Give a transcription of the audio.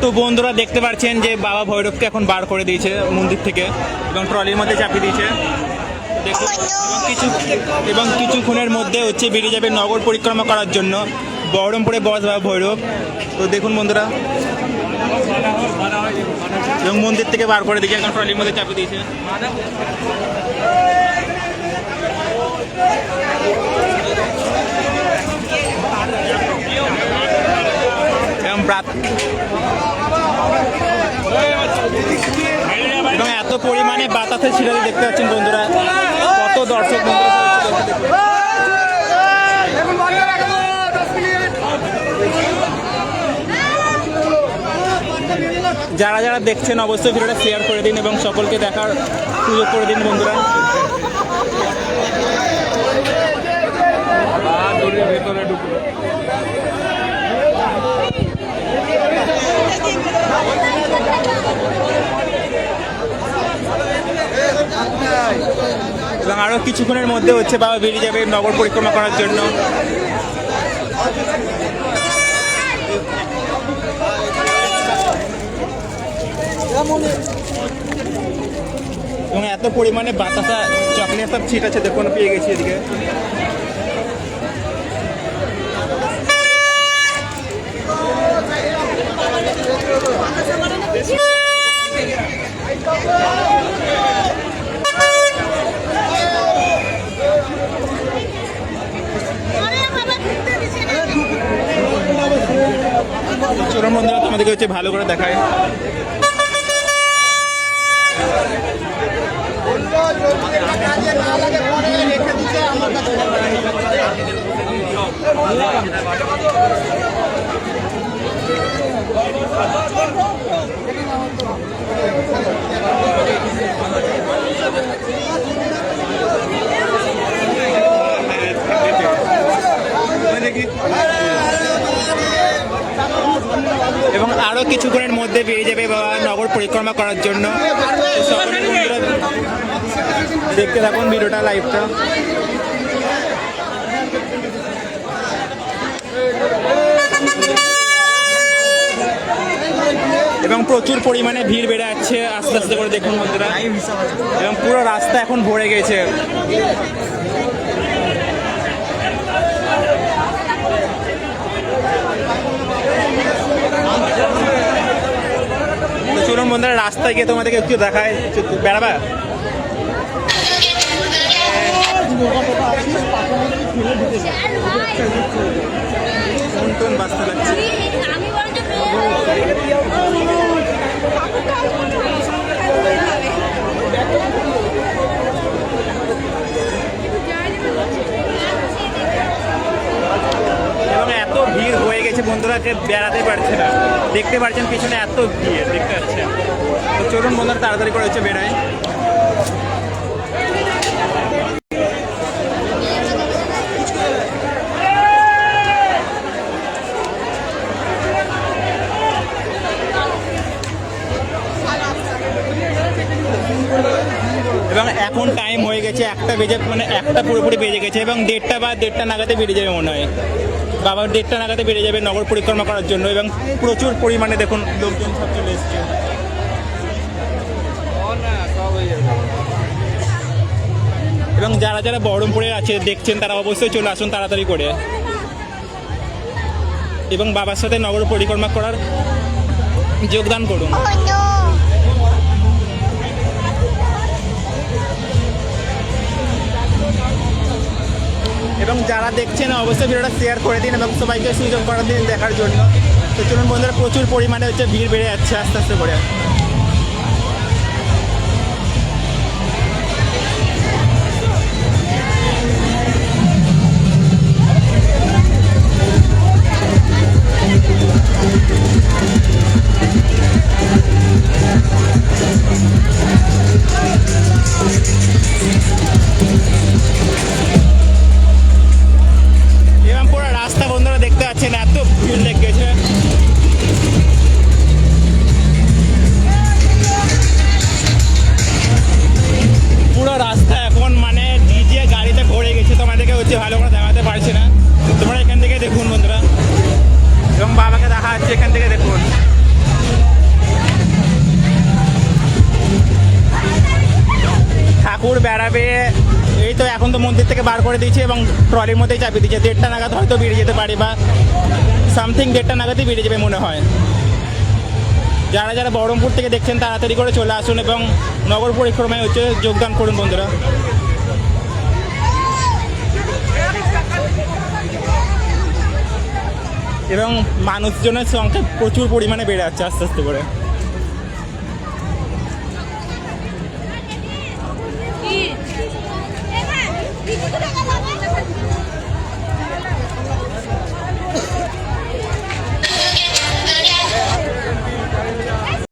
তো বন্ধুরা দেখতে পাচ্ছেন যে বাবা ভৈরবকে এখন বার করে দিয়েছে মন্দির থেকে এবং ট্রলির মধ্যে চাপিয়ে দিয়েছে। দেখুন, এবং কিছু কিছুক্ষণের মধ্যে হচ্ছে বেরিয়ে যাবে নগর পরিক্রমা করার জন্য বহরমপুরে বস বাবা ভৈরব। তো দেখুন বন্ধুরা। এবং মন্দির থেকে বার করে দিয়েছে, এখন ট্রলির মধ্যে চাপিয়ে দিয়েছে। এবং প্রাত- এবং এত পরিমাণে বাতাসে ছিল দেখতে পাচ্ছেন বন্ধুরা, কত দর্শক যারা যারা দেখছেন, অবশ্যই ভিডিওটা শেয়ার করে দিন এবং সকলকে দেখার সুযোগ করে দিন বন্ধুরা। এবং আরও কিছুক্ষণের মধ্যে হচ্ছে বাবা বেরিয়ে যাবে নগর পরিক্রমা করার জন্য। এবং এত পরিমাণে বাতাসা, চকলেট সব ছিট আছে দেখুন, পেয়ে গেছি এদিকে। তোমাদেরকে হচ্ছে ভালো করে দেখায় এবং আরও কিছুক্ষণের মধ্যে বেরিয়ে যাবে বাবা নগর পরিক্রমা করার জন্য। দেখতে থাকুন ভিডিওটা লাইভটা এবং প্রচুর পরিমাণে ভিড় বেড়ে যাচ্ছে। আস্তে আস্তে করে দেখুন বন্ধুরা। এবং পুরো রাস্তা এখন ভরে গেছে। বন্ধুরা রাস্তায় গিয়ে তোমাদেরকে একটু দেখায় বেড়াবা? বাস্তা লাগছে আমি বরঞ্চ এবং এত ভিড় হয়ে গেছে বন্ধুরা যে বেড়াতে পারছে না। দেখতে পারছেন পিছনে এত ভিড়, দেখতে পাচ্ছেন। তো চলুন বন্ধুরা, তাড়াতাড়ি করে হচ্ছে বেড়ায় এবং এখন টাইম হয়ে গেছে একটা বেজে মানে একটা পুরোপুরি বেজে গেছে এবং দেড়টা বা দেড়টা নাগাদে বেরিয়ে যাবে মনে হয়। বাবা, দেড়টা নাগাদে বেরিয়ে যাবে নগর পরিক্রমা করার জন্য এবং প্রচুর পরিমাণে দেখুন লোকজন সব চলে এসছে। এবং যারা যারা বহরমপুরে আছে, দেখছেন, তারা অবশ্যই চলে আসুন তাড়াতাড়ি করে। এবং বাবার সাথে নগর পরিক্রমা করার যোগদান করুন। এবং যারা দেখছেন অবশ্যই ভিডিওটা শেয়ার করে দিন এবং সবাইকে সুযোগ করে দিন দেখার জন্য। তো চলুন বন্ধুরা, প্রচুর পরিমাণে হচ্ছে ভিড় বেড়ে যাচ্ছে আস্তে আস্তে করে। ঠাকুর বেড়াবে। এই তো এখন তো মন্দির থেকে বার করে দিয়েছে এবং ট্রলির মধ্যেই চাপিয়ে দিয়েছে। দেড়টা নাগাদ হয়তো বেরিয়ে যেতে পারে বা সামথিং দেড়টা নাগাদই বেরিয়ে যাবে মনে হয়। যারা যারা বহরমপুর থেকে দেখছেন, তাড়াতাড়ি করে চলে আসুন এবং নগর পরিক্রমায় হচ্ছে যোগদান করুন বন্ধুরা। এবং মানুষজনের সংখ্যা প্রচুর পরিমাণে বেড়ে যাচ্ছে আস্তে আস্তে করে।